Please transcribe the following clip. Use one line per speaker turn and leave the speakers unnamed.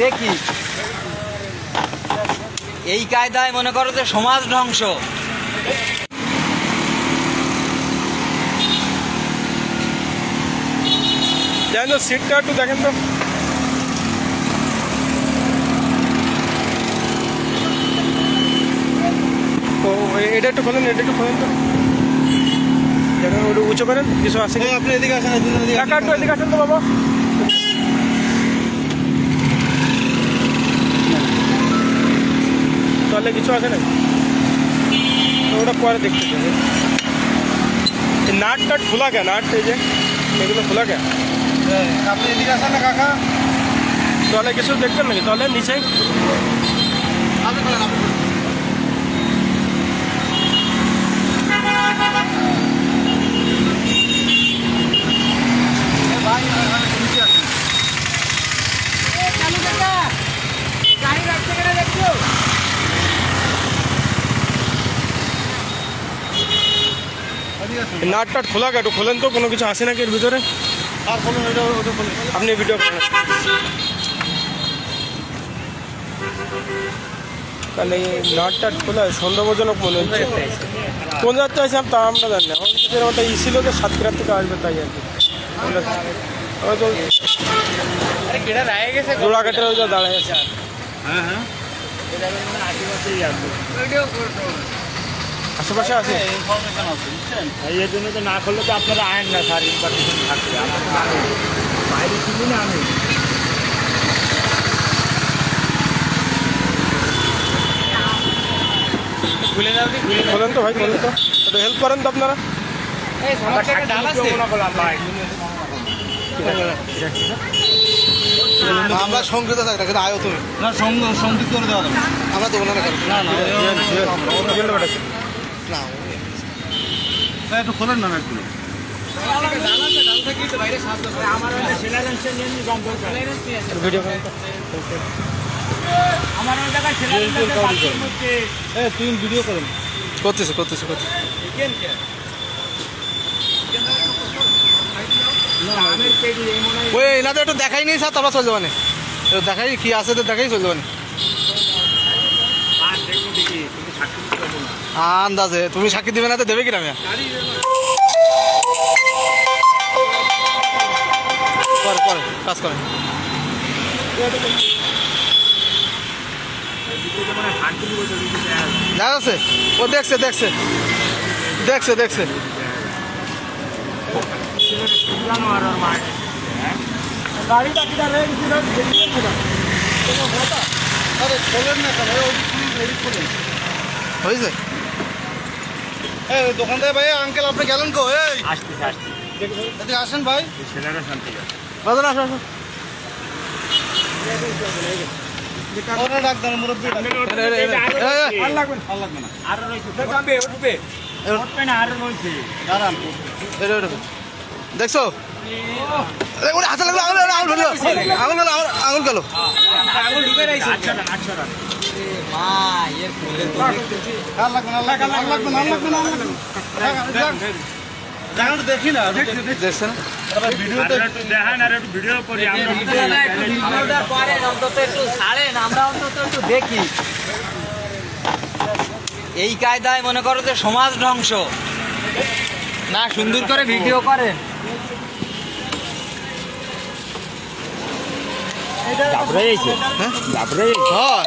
দেখি। এই কায়দায় মনে করো যে সমাজ ধ্বংস।
তো সিটটা একটু দেখেন তো। ও এটা একটু খোলেন এটা একটু খোলেন তো। দেখেন উঁচু করেন কিছু আছে
আপনি এদিকে আসেন এদিকে
আসেন তো বাবা তাহলে কিছু আছে না ওটা পরে দেখতে হবে এই নাট টাট খোলা কে নাট এই যে এগুলো খোলা কে
হ্যাঁ, আপনি এদিকে আসেন না কাকা
তাহলে কিছু দেখবেন নাকি তাহলে নিচে
আপনি বলেন আপনি বলেন। এ ভাই, আর নিচে আসেন। এদিকে আসুন।
নাট টাট খোলা একটু খোলেন তো কোনো কিছু আসে নাকি এর ভিতরে?
আর ওইটা
আপনি ভিডিও করেন। তাহলে নাট টাট খোলা সন্দেহজনক মনে হচ্ছে। কোন যাত্রা আছে তা আমরা জানি না। আমাদের ওটা ই ছিল যে সাতক্ষীরার থেকে আসবে তাই আর কি। আমরা আমরা তো জোড়াঘাটের ওই যে দাঁড়ায় আছে।
হ্যাঁ হ্যাঁ।
আশেপাশে আছে
ইনফরমেশন আছে বুঝছেন
এই জন্য তো না করলে তো আপনারা আয়েন না স্যার ইনফরমেশন থাকবে তো। বাইরে না আমি
বলেন তো ভাই বলেন তো একটু হেল্প করেন তো আপনারা
আমরা মনে
সংকৃত থাকি না কিন্তু আয়ো তুমি না সংযুক্ত করে দেওয়া যাবে আমরা দেবো না না না না না না একটু খোলেন না একটু। করতেছে করতেছে করতেছে। ওই এনাদের একটু দেখাই নেই স্যার তারপর চলে যাবানে। দেখাই কি আছে তো দেখাই চলে যাবানে
আর দেখো দেখি তুমি সাক্ষী দিতে পারব না
আন্দাজে। তুমি সাক্ষী দিবে না তো দেবে কিনা মিয়া পরে পরে, কাজ করে। যাচ্ছে ও দেখছে দেখছে। দেখছে দেখছে।
গাড়িটা
না হয়েছে? এই দোকানদার ভাই আঙ্কেল আপনি গেলেন কো এই।
আসতেছে আসতেছে।
এদিকে আসেন ভাই।
ছেলেরা শান্তি
বাজার আসো আসো। ওরা ডাক দেন মুরব্বী ডাক। দেন। এই, এই, এই,
আর লাগবে
ভালো লাগবে না।
আরও রয়েছে। উঠবে উঠবে না আরও রয়েছে।
দাঁড়ান। এই, এই, এই। দেখছ? ওরে, হাতে লাগল, আঙুল আঙুল ধরলো আঙুল গেল আঙুল গেল
আচ্ছা
না লাগবে না দেখি
করি
এই কায়দায় মনে করো যে সমাজ ধ্বংস। না, সুন্দর করে ভিডিও করেন।
হ্যাঁ